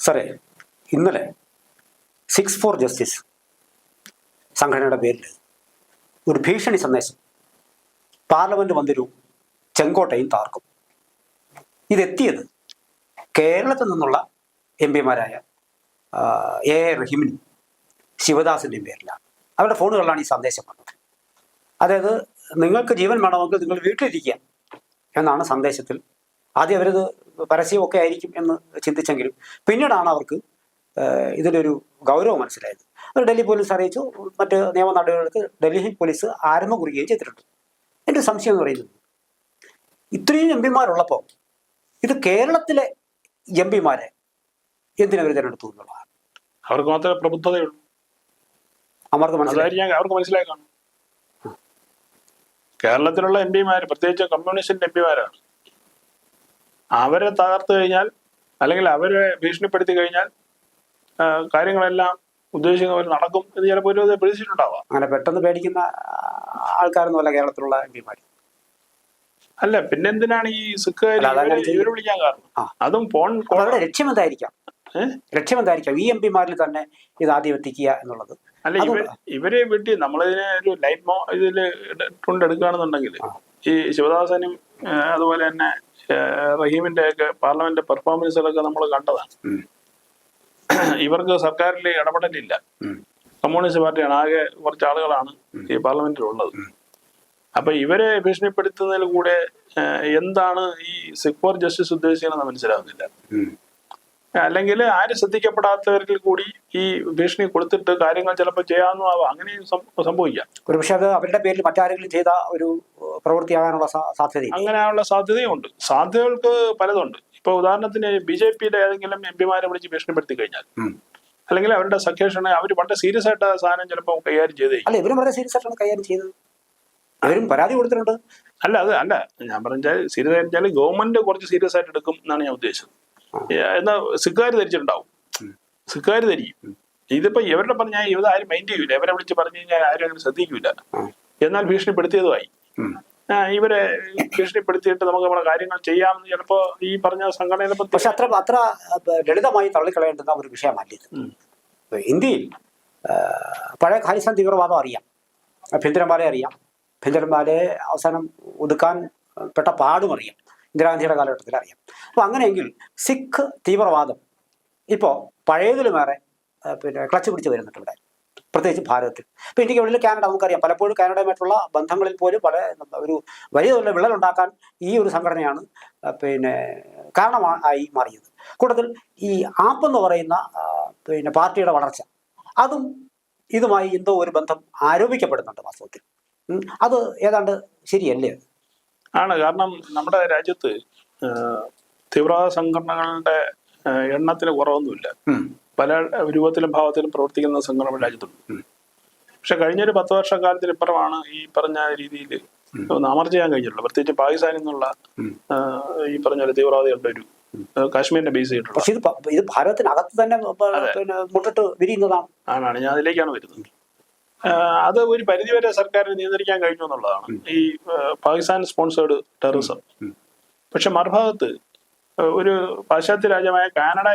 സാറേ ഇന്നലെ six four justice സംഘടനയുടെ പേരിൽ ഒരു ഭീഷണി സന്ദേശം പാർലമെന്റ് മന്ദിരവും ചെങ്കോട്ടയും താർക്കും ഇതെത്തിയത് കേരളത്തിൽ നിന്നുള്ള എം പിമാരായ എ എ റഹീമിനും ശിവദാസിന്റെയും പേരിലാണ്. അവരുടെ ഫോണുകളിലാണ് ഈ സന്ദേശം വന്നത്. അതായത് നിങ്ങൾക്ക് ജീവൻ വേണമെങ്കിൽ നിങ്ങൾ വീട്ടിലിരിക്കുക എന്നാണ് സന്ദേശത്തിൽ ആദ്യം അവരത് പരസ്യമൊക്കെ ആയിരിക്കും എന്ന് ചിന്തിച്ചെങ്കിലും പിന്നീടാണ് അവർക്ക് ഇതിലൊരു ഗൗരവം മനസ്സിലായത്. അത് ഡൽഹി പോലീസ് അറിയിച്ചു. മറ്റ് നിയമ നടപടികൾക്ക് ഡൽഹി പോലീസ് ആരംഭം കുറിക്കുകയും ചെയ്തിട്ടുണ്ട്. എന്റെ സംശയം എന്ന് പറയുന്നത് ഇത്രയും എം പിമാരുള്ളപ്പോൾ ഇത് കേരളത്തിലെ എം പിമാരെ എന്തിനവർ തിരഞ്ഞെടുത്തു എന്നുള്ളതാണ് അവർക്ക് മാത്രമേ പ്രബുദ്ധതയുള്ളൂ. അവർക്ക് മനസ്സിലായി. അവർക്ക് മനസ്സിലായി കാണും കേരളത്തിലുള്ള എം പിമാര് പ്രത്യേകിച്ച് കമ്മ്യൂണിസ്റ്റിന്റെ എം പിമാരാണ്. അവരെ തകർത്തു കഴിഞ്ഞാൽ അല്ലെങ്കിൽ അവരെ ഭീഷണിപ്പെടുത്തി കഴിഞ്ഞാൽ കാര്യങ്ങളെല്ലാം ഉദ്ദേശിക്കുന്ന പോലെ നടക്കും എന്ന് ചിലപ്പോൾ ഒരു പ്രതീക്ഷിച്ചിട്ടുണ്ടാവാം. അങ്ങനെ പെട്ടെന്ന് പേടിക്കുന്ന ആൾക്കാരൊന്നുമല്ല കേരളത്തിലുള്ള എം പിമാർ. അല്ല പിന്നെന്തിനാണ് ഈ സിഖ് ഇവർ വിളിക്കാൻ കാരണം. അതും ഫോൺ അവരുടെ ലക്ഷ്യം എന്തായിരിക്കാം? ലക്ഷ്യം എന്തായിരിക്കാം? ഈ എം പിമാരിൽ തന്നെ ഇത് ആദ്യം എത്തിക്കുക എന്നുള്ളത്. അല്ല ഇവർ ഇവരെ വീട്ടിൽ നമ്മളിതിനെ ഒരു ലൈറ്റ് മോ ഇതിൽ കൊണ്ടെടുക്കുകയാണെന്നുണ്ടെങ്കിൽ ഈ ശിവദാസനും അതുപോലെ തന്നെ റഹീമിന്റെ ഒക്കെ പാർലമെന്റ് പെർഫോമൻസുകളൊക്കെ നമ്മൾ കണ്ടതാണ്. ഇവർക്ക് സർക്കാരിൽ ഇടപെടലില്ല. കമ്മ്യൂണിസ്റ്റ് പാർട്ടിയാണ് ആകെ കുറച്ച് ആളുകളാണ് ഈ പാർലമെന്റിൽ ഉള്ളത് അപ്പൊ ഇവരെ ഭീഷണിപ്പെടുത്തുന്നതിൽ കൂടെ എന്താണ് ഈ സിക്വർ ജസ്റ്റിസ് ഉദ്ദേശിക്കുന്നത് മനസ്സിലാവുന്നില്ല. ഉം. അല്ലെങ്കിൽ ആരും ശ്രദ്ധിക്കപ്പെടാത്തവരിൽ കൂടി ഈ ഭീഷണി കൊടുത്തിട്ട് കാര്യങ്ങൾ ചിലപ്പോൾ ചെയ്യാമെന്നും ആവാം. അങ്ങനെയും സംഭവിക്കാം. ഒരുപക്ഷെ അത് അവരുടെ പേരിൽ മറ്റാരെങ്കിലും ചെയ്ത ഒരു പ്രവൃത്തി പ്രവൃത്തിയാകാനുള്ള സാധ്യത അങ്ങനെയുള്ള സാധ്യതയുണ്ട്. സാധ്യതകൾക്ക് പലതുണ്ട്. ഇപ്പൊ ഉദാഹരണത്തിന് ബി ജെ പിയുടെ ഏതെങ്കിലും എം പിമാരെ വിളിച്ച് ഭീഷണിപ്പെടുത്തി കഴിഞ്ഞാൽ അല്ലെങ്കിൽ അവരുടെ സഖ്യേഷന് അവർ വളരെ സീരിയസ് ആയിട്ട് ആ സാധനം ചിലപ്പോൾ കൈകാര്യം ചെയ്തേ അല്ല ഇവരും വളരെ സീരിയസ് ആയിട്ടാണ് കൈകാര്യം ചെയ്തത്. അവരും പരാതി കൊടുത്തിട്ടുണ്ട്. അല്ല അത് അല്ല. ഞാൻ പറഞ്ഞാൽ സീരിയസ് ആയിട്ട് ഗവൺമെന്റ് കുറച്ച് സീരിയസ് ആയിട്ട് എടുക്കും എന്നാണ് ഞാൻ ഉദ്ദേശിച്ചത്. എന്നാ സിഖുകാർ ധരിച്ചിട്ടുണ്ടാവും. സിഖുകാർ ധരിക്കും. ഇതിപ്പോ ഇവരുടെ പറഞ്ഞാൽ ഇവിടെ ആരും മൈൻഡ് ചെയ്യൂല. ഇവരെ വിളിച്ച് പറഞ്ഞു കഴിഞ്ഞാൽ ആരും അങ്ങനെ ശ്രദ്ധിക്കൂല. എന്നാൽ ഭീഷണിപ്പെടുത്തിയതുമായി. ഇവരെ ഭീഷണിപ്പെടുത്തിയിട്ട് നമുക്ക് നമ്മുടെ കാര്യങ്ങൾ ചെയ്യാമെന്ന് ചിലപ്പോ ഈ പറഞ്ഞ സംഘടനയെ പറ്റി പക്ഷെ അത്ര അത്ര ലളിതമായി തള്ളിക്കളയേണ്ടുന്ന ഒരു വിഷയമല്ല ഇത്. ഇന്ത്യയിൽ പഴയ ഖാലിസ്ഥാൻ തീവ്രവാദം അറിയാം. ഭിന്ദ്രന്മാരെ അറിയാം. ഭിന്ദ്രന്മാരെ അവസാനം ഒതുക്കാൻ പെട്ട പാടും അറിയാം. ഇന്ദിരാഗാന്ധിയുടെ കാലഘട്ടത്തിൽ അറിയാം. അപ്പോൾ അങ്ങനെയെങ്കിൽ സിഖ് തീവ്രവാദം ഇപ്പോൾ പഴയതിലുമേറെ പിന്നെ ക്ലച്ച് പിടിച്ച് വരുന്നുണ്ട് ഇവിടെ പ്രത്യേകിച്ച് ഭാരതത്തിൽ. ഇപ്പോൾ ഇന്ത്യയ്ക്ക് ഉള്ളിൽ കാനഡ നമുക്കറിയാം. പലപ്പോഴും കാനഡയുമായിട്ടുള്ള ബന്ധങ്ങളിൽ പോലും പല ഒരു വലിയ തോതിലുള്ള വിള്ളലുണ്ടാക്കാൻ ഈ ഒരു സംഘടനയാണ് പിന്നെ കാരണമായി മാറിയത്. കൂട്ടത്തിൽ ഈ ആപ്പ് എന്ന് പറയുന്ന പിന്നെ പാർട്ടിയുടെ വളർച്ച അതും ഇതുമായി എന്തോ ഒരു ബന്ധം ആരോപിക്കപ്പെടുന്നുണ്ട് വാസ്തവത്തിൽ. അത് ഏതാണ്ട് ശരിയല്ലേ? ആണ്. കാരണം നമ്മുടെ രാജ്യത്ത് തീവ്രവാദ സംഘടനകളുടെ എണ്ണത്തിന് കുറവൊന്നുമില്ല. പല രൂപത്തിലും ഭാവത്തിലും പ്രവർത്തിക്കുന്ന സംഘടന രാജ്യത്തുണ്ട്. പക്ഷെ കഴിഞ്ഞൊരു പത്ത് വർഷക്കാലത്തിന് ഇപ്പുറമാണ് ഈ പറഞ്ഞ രീതിയിൽ അമർച്ച ചെയ്യാൻ കഴിഞ്ഞിട്ടുള്ളത്. പ്രത്യേകിച്ച് പാകിസ്ഥാനിൽ നിന്നുള്ള ഈ പറഞ്ഞ തീവ്രവാദികളുടെ ഒരു കാശ്മീരിനെ ബേസ് ചെയ്തിട്ടുള്ള പക്ഷെ ഇത് ഭാരതത്തിനകത്ത് തന്നെ മുട്ടിട്ട് വിരിയുന്നതാണ്. ആണാണ് ഞാൻ അതിലേക്കാണ് വരുന്നത്. അത് ഒരു പരിധിവരെ സർക്കാരിന് നിയന്ത്രിക്കാൻ കഴിഞ്ഞു എന്നുള്ളതാണ്. ഈ പാകിസ്ഥാൻ സ്പോൺസേഡ് ടെററിസം പക്ഷെ മറുഭാഗത്ത് ഒരു പാശ്ചാത്യ രാജ്യമായ കാനഡ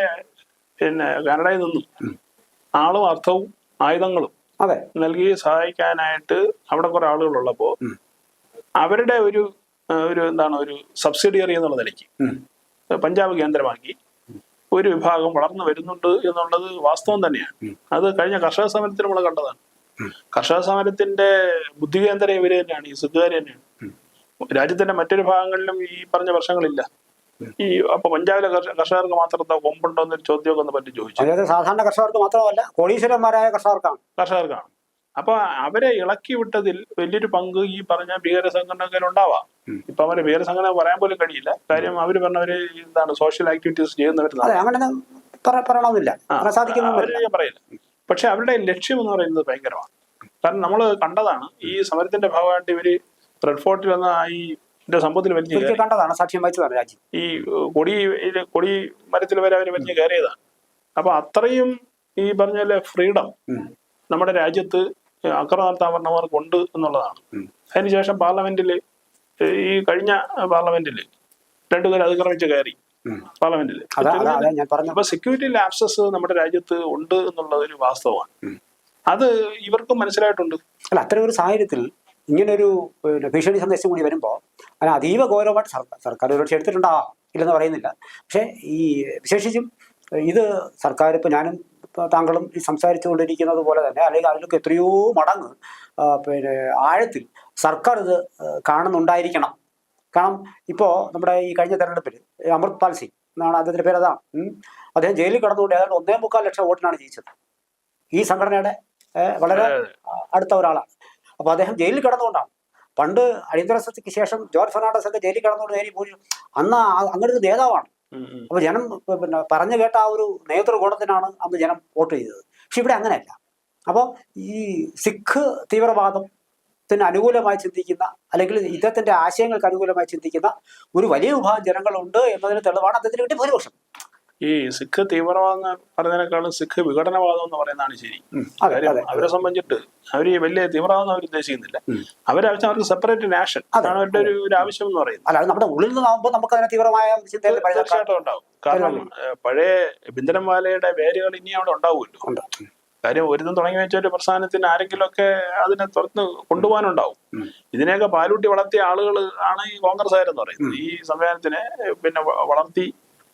പിന്നെ കാനഡയിൽ നിന്നും ആളും അർത്ഥവും ആയുധങ്ങളും അതെ. നൽകി സഹായിക്കാനായിട്ട് അവിടെ കുറെ ആളുകളുള്ളപ്പോൾ അവരുടെ ഒരു ഒരു എന്താണ് ഒരു സബ്സിഡിയറി എന്നുള്ള നിലയ്ക്ക് പഞ്ചാബ് കേന്ദ്രമാക്കി ഒരു വിഭാഗം വളർന്നു വരുന്നുണ്ട് എന്നുള്ളത് വാസ്തവം തന്നെയാണ്. അത് കഴിഞ്ഞ കർഷക സമരത്തിൽ നമ്മൾ കണ്ടതാണ്. കർഷക സമരത്തിന്റെ ബുദ്ധി കേന്ദ്രം ഇവർ തന്നെയാണ് ഈ സിദ്ധുകാർ തന്നെയാണ്. രാജ്യത്തിന്റെ മറ്റൊരു ഭാഗങ്ങളിലും ഈ പറഞ്ഞ പ്രശ്നങ്ങളില്ല. ഈ അപ്പൊ പഞ്ചാബിലെ കർഷകർക്ക് മാത്രം കൊമ്പുണ്ടോ എന്നൊരു ചോദ്യമൊക്കെ ഒന്ന് പറ്റി ചോദിച്ചു. അതായത് സാധാരണ കർഷകർക്ക് മാത്രമല്ല കോടീശ്വരന്മാരായ കർഷകർക്കാണ്. കർഷകർക്കാണ്. അപ്പൊ അവരെ ഇളക്കി വിട്ടതിൽ വലിയൊരു പങ്ക് ഈ പറഞ്ഞ ഭീകര സംഘടനകളുണ്ടാവാം ഇപ്പൊ അവരെ ഭീകര സംഘടന പറയാൻ പോലും കഴിയില്ല. കാര്യം അവർ പറഞ്ഞവര് എന്താണ് സോഷ്യൽ ആക്ടിവിറ്റീസ് ചെയ്യുന്നവർ അങ്ങനെ പറയണമെന്നില്ല പറയില്ല. പക്ഷെ അവരുടെ ലക്ഷ്യം എന്ന് പറയുന്നത് ഭയങ്കരമാണ്. കാരണം നമ്മൾ കണ്ടതാണ് ഈ സമരത്തിന്റെ ഭാഗമായിട്ട് ഇവർ റെഡ് ഫോർട്ടിൽ വന്ന ഈ സംഭവത്തിൽ വലിയ കണ്ടതാണ് സാക്ഷ്യം വഹിച്ചതാണ് രാജ്യം ഈ കൊടി കൊടി മരത്തിൽ വരെ അവർ വലിയ കയറിയതാണ്. അപ്പൊ അത്രയും ഈ പറഞ്ഞ പോലെ ഫ്രീഡം നമ്മുടെ രാജ്യത്ത് അക്രമ നടത്താൻ പറഞ്ഞവർക്ക് ഉണ്ട് എന്നുള്ളതാണ്. അതിനുശേഷം പാർലമെന്റിൽ ഈ കഴിഞ്ഞ പാർലമെന്റിൽ രണ്ടുപേരെ അതിക്രമിച്ച് കയറി. പാർലമെന്റിൽ അപ്പൊ സെക്യൂരിറ്റി ലാപ്സസ് നമ്മുടെ രാജ്യത്ത് ഉണ്ട് എന്നുള്ളത് ഒരു വാസ്തവമാണ്. അത് ഇവർക്കും മനസ്സിലായിട്ടുണ്ട്. അല്ല അത്തരം ഒരു സാഹചര്യത്തിൽ ഇങ്ങനൊരു പിന്നെ ഭീഷണി സന്ദേശം കൂടി വരുമ്പോൾ അതിന് അതീവ ഗൗരവമായിട്ട് സർക്കാർ സർക്കാർ ഒരുപക്ഷെ എടുത്തിട്ടുണ്ടാവാം ഇല്ലെന്ന് പറയുന്നില്ല. പക്ഷേ ഈ വിശേഷിച്ചും ഇത് സർക്കാർ ഇപ്പോൾ ഞാനും താങ്കളും ഈ സംസാരിച്ചുകൊണ്ടിരിക്കുന്നത് പോലെ തന്നെ അല്ലെങ്കിൽ അതിലൊക്കെ എത്രയോ മടങ്ങ് പിന്നെ ആഴത്തിൽ സർക്കാർ ഇത് കാണുന്നുണ്ടായിരിക്കണം. കാരണം ഇപ്പോൾ നമ്മുടെ ഈ കഴിഞ്ഞ തെരഞ്ഞെടുപ്പിൽ അമൃത് പാൽ സിംഗ് എന്നാണ് അദ്ദേഹത്തിന്റെ പേര് അതാണ് അദ്ദേഹം ജയിലിൽ കിടന്നുകൊണ്ട് ഏതാണ്ട് ഒന്നേ മുക്കാൽ ലക്ഷം വോട്ടിനാണ് ജയിച്ചത്. ഈ സംഘടനയുടെ വളരെ അടുത്ത ഒരാളാണ്. അപ്പോൾ അദ്ദേഹം ജയിലിൽ കിടന്നുകൊണ്ടാണ്. പണ്ട് അടിയന്തരാവസ്ഥയ്ക്ക് ശേഷം ജോർജ് ഫെർണാണ്ടസ് ഒക്കെ ജയിലിൽ കിടന്നുകൊണ്ട് നേരി പോയി അന്ന് അങ്ങനെ ഒരു നേതാവാണ്. അപ്പോൾ ജനം പിന്നെ പറഞ്ഞു കേട്ട ആ ഒരു നേതൃഗുണത്തിനാണ് അന്ന് ജനം വോട്ട് ചെയ്തത്. പക്ഷെ ഇവിടെ അങ്ങനെയല്ല. അപ്പോൾ ഈ സിഖ് തീവ്രവാദത്തിന് അനുകൂലമായി ചിന്തിക്കുന്ന അല്ലെങ്കിൽ ഇദ്ദേഹത്തിന്റെ ആശയങ്ങൾക്ക് അനുകൂലമായി ചിന്തിക്കുന്ന ഒരു വലിയ വിഭാഗം ജനങ്ങളുണ്ട് എന്നതിന് തെളിവാണ് അദ്ദേഹത്തിന് കിട്ടിയ ഭൂരിപക്ഷം. ഈ സിഖ് തീവ്രവാദം എന്ന് പറഞ്ഞതിനേക്കാളും സിഖ് വിഘടനവാദം എന്ന് പറയുന്നതാണ് ശരി. അവരെ സംബന്ധിച്ചിട്ട് അവർ ഈ വലിയ തീവ്രവാദം അവർ ഉദ്ദേശിക്കുന്നില്ല. അവരാവശ്യം അവർക്ക് സെപ്പറേറ്റ് നാഷൻ അതാണ് അവരുടെ ഒരു ഒരു ആവശ്യം എന്ന് പറയുന്നത്. അല്ലാതെ നമ്മുടെ ഉള്ളിൽ നിന്നാകുമ്പോൾ നമുക്ക് അതിനെ തീവ്രമായ തീർച്ചയായിട്ടും ഉണ്ടാവും. കാരണം പഴയ ബിന്ദനമാലയുടെ വേരുകൾ ഇനി അവിടെ ഉണ്ടാവുമല്ലോ. ഉണ്ട്. കാര്യം ഒരുതും തുടങ്ങി വെച്ച ഒരു പ്രസ്ഥാനത്തിന് ആരെങ്കിലുമൊക്കെ അതിനെ തുറന്ന് കൊണ്ടുപോകാനുണ്ടാവും. ഇതിനെയൊക്കെ പാലൂട്ടി വളർത്തിയ ആളുകൾ ആണ് ഈ കോൺഗ്രസ്സുകാരെന്ന് പറയുന്നത്. ഈ സംവിധാനത്തിനെ പിന്നെ വളർത്തി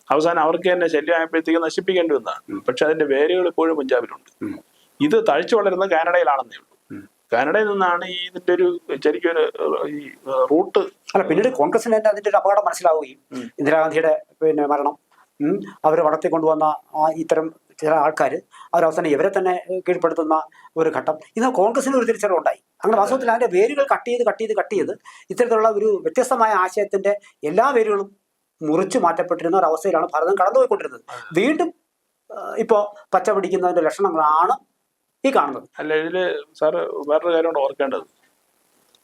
അവസാനം അവർക്ക് തന്നെ ശല്യമായപ്പോഴത്തേക്ക് നശിപ്പിക്കേണ്ടി വന്നതാണ്. പക്ഷെ അതിന്റെ വേരുകൾ ഇപ്പോഴും പഞ്ചാബിലുണ്ട്. ഇത് തഴിച്ചു വളരുന്നത് കാനഡയിലാണെന്നേ ഉള്ളൂ. കാനഡയിൽ നിന്നാണ് ഈ ഇതിന്റെ ഒരു ശരിക്കും ഒരു ഈ റൂട്ട് അല്ല പിന്നീട് കോൺഗ്രസിന് തന്നെ അതിന്റെ ഒരു അപകടം മനസ്സിലാവുകയും. ഇന്ദിരാഗാന്ധിയുടെ പിന്നെ മരണം അവർ വളർത്തിക്കൊണ്ടുവന്ന ആ ഇത്തരം ചില ആൾക്കാർ അവരവസാനം ഇവരെ തന്നെ കീഴ്പ്പെടുത്തുന്ന ഒരു ഘട്ടം. ഇന്ന് കോൺഗ്രസിന് ഒരു തിരിച്ചറിവുണ്ടായി അങ്ങനെ വാസ്തവത്തിൽ അതിന്റെ വേരുകൾ കട്ട് ചെയ്ത് കട്ട് ചെയ്ത് കട്ട് ചെയ്ത് ഇത്തരത്തിലുള്ള ഒരു വ്യത്യസ്തമായ ആശയത്തിന്റെ എല്ലാ വേരുകളും മുറിച്ചു മാറ്റപ്പെട്ടിരുന്ന ഒരു അവസ്ഥയിലാണ് ഭാരതം കടന്നുപോയിക്കൊണ്ടിരുന്നത്. വീണ്ടും ഇപ്പോൾ ഇപ്പോ പച്ച പിടിക്കുന്നതിന്റെ ലക്ഷണങ്ങളാണ് ഈ കാണുന്നത്. അല്ല ഇതിൽ സാറ് വേറൊരു കാര്യം കൂടെ ഓർക്കേണ്ടത്.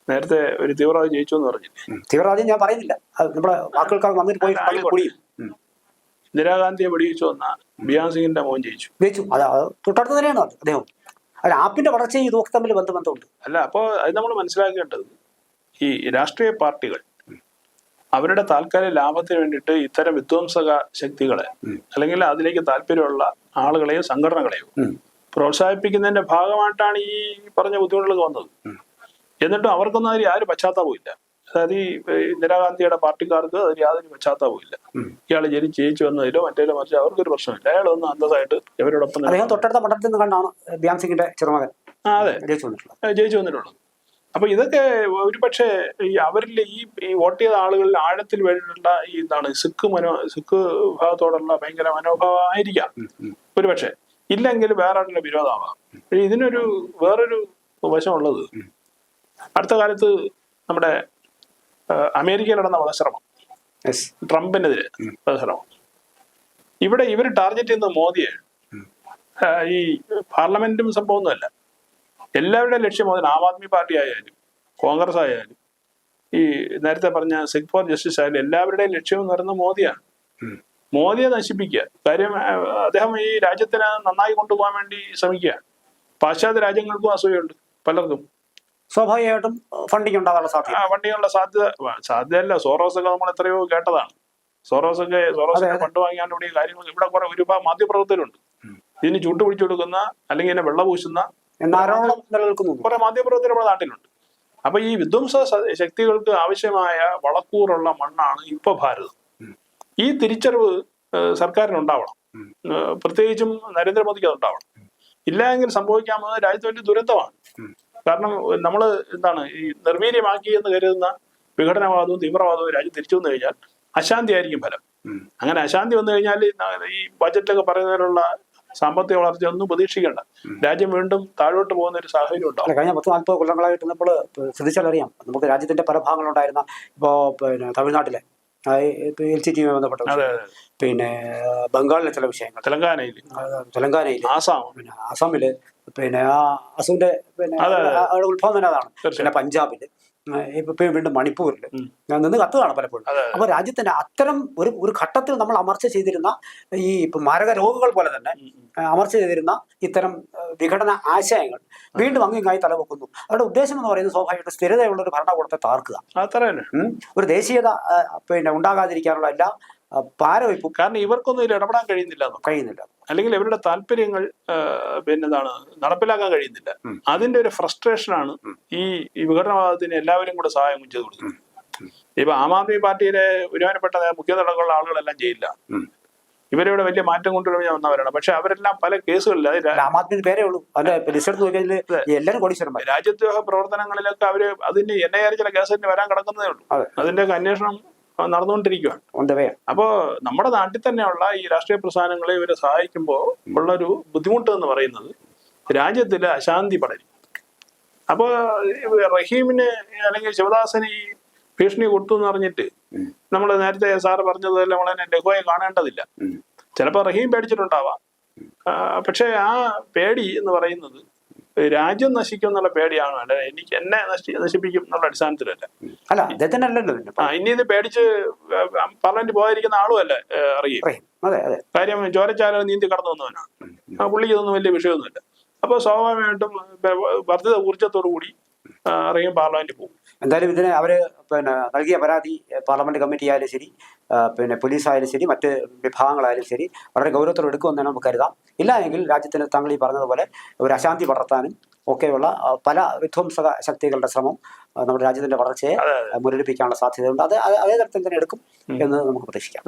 നേരത്തെ ഒരു തീവ്രവാദി ജയിച്ചു എന്ന് പറഞ്ഞില്ലേ? തീവ്രവാദി ഞാൻ പറയുന്നില്ല. നമ്മുടെ വാക്കുകൾക്ക് വന്നിട്ട് പോയി ഉം. ഇന്ദിരാഗാന്ധിയെ വെടിവെച്ചു വന്ന ബിയാൻ സിംഗിന്റെ മോൻ ജയിച്ചു. ജയിച്ചു. അത് തൊട്ടടുത്ത് തന്നെയാണ് അദ്ദേഹം. അത് ആപ്പിന്റെ വളർച്ചയും ഇതൊക്കെ തമ്മിൽ ബന്ധബന്ധമുണ്ട്. അല്ല അപ്പോൾ അത് നമ്മൾ മനസ്സിലാക്കേണ്ടത് ഈ രാഷ്ട്രീയ പാർട്ടികൾ അവരുടെ താൽക്കാലിക ലാഭത്തിന് വേണ്ടിയിട്ട് ഇത്തരം വിധ്വംസക ശക്തികളെ അല്ലെങ്കിൽ അതിലേക്ക് താല്പര്യമുള്ള ആളുകളെയോ സംഘടനകളെയോ പ്രോത്സാഹിപ്പിക്കുന്നതിന്റെ ഭാഗമായിട്ടാണ് ഈ പറഞ്ഞ ബുദ്ധിമുട്ടുകൾ വന്നത്. എന്നിട്ടും അവർക്കൊന്നും അതിൽ പശ്ചാത്തലവും പശ്ചാത്താപമില്ല അതായത് ഈ ഇന്ദിരാഗാന്ധിയുടെ പാർട്ടിക്കാർക്ക് അതിൽ യാതൊരു പശ്ചാത്തലവും ഇല്ല. ഇയാൾ ജനി ജയിച്ചു വന്നതിലോ മറ്റേലോ മറിച്ച് അവർക്കൊരു പ്രശ്നമില്ല. അയാൾ ഒന്ന് അന്തസ്സായിട്ട് ഇവരോടൊപ്പം. തൊട്ടടുത്ത മണ്ഡലത്തിൽ നിന്ന് കണ്ടാണ് ബിയാൻ സിംഗിന്റെ ചെറുമകൻ അതെ. ജയിച്ചു വന്നിട്ടുള്ളത്. ഏഹ് ജയിച്ചു വന്നിട്ടുള്ളത്. അപ്പൊ ഇതൊക്കെ ഒരു പക്ഷേ ഈ അവരിൽ ഈ ഈ വോട്ട് ചെയ്ത ആളുകളിൽ ആഴത്തിൽ വേണ്ടിയിട്ടുള്ള ഈ എന്താണ് സിഖ് മനോ സിഖ് വിഭാഗത്തോടുള്ള ഭയങ്കര മനോഭാവം ആയിരിക്കാം. ഉം, ഉം. ഒരു പക്ഷേ ഇല്ലെങ്കിൽ വേറെ ആളുടെ വിരോധമാവാം പക്ഷേ ഇതിനൊരു വേറൊരു വശമുള്ളത്. അടുത്ത കാലത്ത് നമ്മുടെ അമേരിക്കയിൽ നടന്ന വധശ്രമം ട്രംപിനെതിരെ. വധശ്രമം ഇവിടെ ഇവർ ടാർഗറ്റ് ചെയ്യുന്നത് മോദിയെ. ഈ പാർലമെന്റും സംഭവമൊന്നുമല്ല. എല്ലാവരുടെയും ലക്ഷ്യം അതിന് ആം ആദ്മി പാർട്ടി ആയാലും കോൺഗ്രസ് ആയാലും ഈ നേരത്തെ പറഞ്ഞ സിഖ് ഫോർ ജസ്റ്റിസ് ആയാലും എല്ലാവരുടെയും ലക്ഷ്യം എന്ന് പറയുന്നത് മോദിയാണ്. മോദിയെ നശിപ്പിക്കുക. കാര്യം അദ്ദേഹം ഈ രാജ്യത്തിനെ നന്നായി കൊണ്ടുപോകാൻ വേണ്ടി ശ്രമിക്കുക പാശ്ചാത്യ രാജ്യങ്ങൾക്കും അസൂയുണ്ട് പലർക്കും. സ്വാഭാവികമായിട്ടും ഫണ്ടിങ് ഉണ്ടാകാനുള്ള ആ ഫണ്ടിങ്ങുള്ള സാധ്യത സാധ്യതയല്ല. സോറോസ് ഒക്കെ നമ്മൾ എത്രയോ കേട്ടതാണ്. സോറോസ് ഒക്കെ സോറോസ്. ഫണ്ട് വാങ്ങിയാണ്ട് ഇവിടെ കാര്യങ്ങൾ ഇവിടെ കുറെ ഒരുപാട് മാധ്യമപ്രവർത്തകരുണ്ട്. ഇതിന് ചൂട്ട് പിടിച്ചു കൊടുക്കുന്ന അല്ലെങ്കിൽ ഇതിനെ വെള്ള പൂശുന്ന എന്നാരോളം നിലനിൽക്കുന്നു കുറെ മാധ്യമപ്രവർത്തകർ നമ്മുടെ നാട്ടിലുണ്ട്. അപ്പൊ ഈ വിധ്വംസ ശക്തികൾക്ക് ആവശ്യമായ വളക്കൂറുള്ള മണ്ണാണ് ഇപ്പൊ ഭാരതം. ഈ തിരിച്ചറിവ് സർക്കാരിനുണ്ടാവണം. പ്രത്യേകിച്ചും നരേന്ദ്രമോദിക്ക് അത് ഉണ്ടാവണം ഇല്ലെങ്കിൽ സംഭവിക്കാമെന്നത് രാജ്യത്ത് വലിയ ദുരന്തമാണ്. കാരണം നമ്മൾ എന്താണ് ഈ നിർവീര്യമാക്കി എന്ന് കരുതുന്ന വിഘടനവാദവും തീവ്രവാദവും രാജ്യം തിരിച്ചു വന്നു കഴിഞ്ഞാൽ അശാന്തി ആയിരിക്കും ഫലം. അങ്ങനെ അശാന്തി വന്നു കഴിഞ്ഞാൽ ഈ ബജറ്റിലൊക്കെ പറയുന്നതിലുള്ള സാമ്പത്തിക വളർച്ച ഒന്നും പ്രതീക്ഷിക്കേണ്ട. രാജ്യം വീണ്ടും താഴോട്ട് പോകുന്ന ഒരു സാഹചര്യം ഉണ്ടാവും. കഴിഞ്ഞ പത്ത് നാൽപ്പത് കൊല്ലങ്ങളായിട്ട് നമ്മൾ ശ്രദ്ധിച്ചാലറിയാം നമുക്ക് രാജ്യത്തിന്റെ പല ഭാഗങ്ങളുണ്ടായിരുന്ന ഇപ്പോ പിന്നെ തമിഴ്നാട്ടിലെ എൽ സി ടിയുമായി ബന്ധപ്പെട്ട പിന്നെ ബംഗാളിലെ ചില വിഷയങ്ങൾ. തെലങ്കാനയിൽ തെലങ്കാനയിൽ ആസാം. പിന്നെ ആസാമിൽ പിന്നെ ആ അസുവിന്റെ പിന്നെ ഉത്ഭവം തന്നെ അതാണ്. പിന്നെ പഞ്ചാബിൽ ഇപ്പൊ വീണ്ടും മണിപ്പൂരിൽ. ഞാൻ നിന്ന് കത്തതാണ് പലപ്പോഴും. അപ്പൊ രാജ്യത്തിന്റെ അത്തരം ഒരു ഒരു ഘട്ടത്തിൽ നമ്മൾ അമർച്ച ചെയ്തിരുന്ന ഈ ഇപ്പൊ മാരക രോഗങ്ങൾ പോലെ തന്നെ. അമർച്ച ചെയ്തിരുന്ന ഇത്തരം വിഘടന ആശയങ്ങൾ വീണ്ടും അങ്ങിങ്ങായി തലവെക്കുന്നു. അവരുടെ ഉദ്ദേശം എന്ന് പറയുന്നത് സ്വാഭാവികമായിട്ട് സ്ഥിരതയുള്ള ഒരു ഭരണകൂടത്തെ താർക്കുക ഒരു ദേശീയത പിന്നെ ഉണ്ടാകാതിരിക്കാനുള്ള എല്ലാ പാരവയ്പും കാരണം ഇവർക്കൊന്നും ഇതിൽ ഇടപെടാൻ കഴിയുന്നില്ല കഴിയുന്നില്ല. അല്ലെങ്കിൽ ഇവരുടെ താല്പര്യങ്ങൾ പിന്നെന്താണ് പിന്നെ എന്താണ് നടപ്പിലാക്കാൻ കഴിയുന്നില്ല. അതിന്റെ ഒരു ഫ്രസ്ട്രേഷനാണ് ഈ ഈ വിഘടനവാദത്തിന് എല്ലാവരും കൂടെ സഹായം ചെയ്തു കൊടുക്കുന്നത് ഇപ്പൊ ആം ആദ്മി പാർട്ടിയിലെ ഒരുമാനപ്പെട്ട മുഖ്യ തടങ്ങളുള്ള ആളുകളെല്ലാം ചെയ്യില്ല. ഇവരിവിടെ വലിയ മാറ്റം കൊണ്ടുവരാൻ വന്നവരാണ് പക്ഷെ അവരെല്ലാം പല കേസുകളിൽ രാജ്യദ്രോഹ പ്രവർത്തനങ്ങളിലൊക്കെ അവർ അതിന് ആർ ചില കേസിന് വരാൻ കിടക്കുന്നതേ ഉള്ളൂ. അതിന്റെ അന്വേഷണം നടന്നുകൊണ്ടിരിക്കുകയാണ് ഓൺ ദ വേ. അപ്പോ നമ്മുടെ നാട്ടിൽ തന്നെയുള്ള ഈ രാഷ്ട്രീയ പ്രസ്ഥാനങ്ങളെ ഇവരെ സഹായിക്കുമ്പോൾ ഉള്ളൊരു ബുദ്ധിമുട്ട് എന്ന് പറയുന്നത് രാജ്യത്തിൽ അശാന്തി പടരും. അപ്പോ ഈ റഹീമിന് അല്ലെങ്കിൽ ശിവദാസന് ഈ ഭീഷണി കൊടുത്തു എന്ന് പറഞ്ഞിട്ട് നമ്മൾ നേരത്തെ സാറ് പറഞ്ഞതെല്ലാം നമ്മൾ തന്നെ ലഘുവായി കാണേണ്ടതില്ല. ചിലപ്പോൾ റഹീം പേടിച്ചിട്ടുണ്ടാവാം. പക്ഷേ ആ പേടി എന്ന് പറയുന്നത് രാജ്യം നശിക്കും എന്നുള്ള പേടിയാണ് വേണ്ടത്. എനിക്ക് എന്നെ നശി നശിപ്പിക്കും എന്നുള്ള അടിസ്ഥാനത്തിലല്ല. അല്ല അദ്ദേഹത്തിന് അല്ലല്ലോ പിന്നെ. ആ ഇനി ഇത് പേടിച്ച് പാർലമെന്റ് പോകാതിരിക്കുന്ന ആളും അല്ല അറിയും. കാര്യം ചോരച്ചാല നീന്തി കടന്നു വന്നവനാണ്. ആ പുള്ളിക്ക് ഇതൊന്നും വലിയ വിഷയമൊന്നുമില്ല. അപ്പോൾ സ്വാഭാവികമായിട്ടും വർദ്ധിത ഊർജത്തോടു കൂടി ആ, പാർലമെന്റ് പോകും. എന്തായാലും ഇതിന് അവർ പിന്നെ നൽകിയ പരാതി പാർലമെന്റ് കമ്മിറ്റി ആയാലും ശരി പിന്നെ പോലീസ് ആയാലും ശരി മറ്റ് വിഭാഗങ്ങളായാലും ശരി വളരെ ഗൗരവത്തോടെ എടുക്കുമെന്ന് നമുക്ക് കരുതാം. ഇല്ല എങ്കിൽ രാജ്യത്തിന് താങ്കൾ ഈ പറഞ്ഞതുപോലെ ഒരു അശാന്തി പടർത്താനും ഒക്കെയുള്ള പല വിധ്വംസക ശക്തികളുടെ ശ്രമം നമ്മുടെ രാജ്യത്തിന്റെ വളർച്ചയെ മുരടിപ്പിക്കാനുള്ള സാധ്യതയുണ്ട്. അത് അത് തരത്തിൽ തന്നെ എടുക്കും എന്ന് നമുക്ക് പ്രതീക്ഷിക്കാം.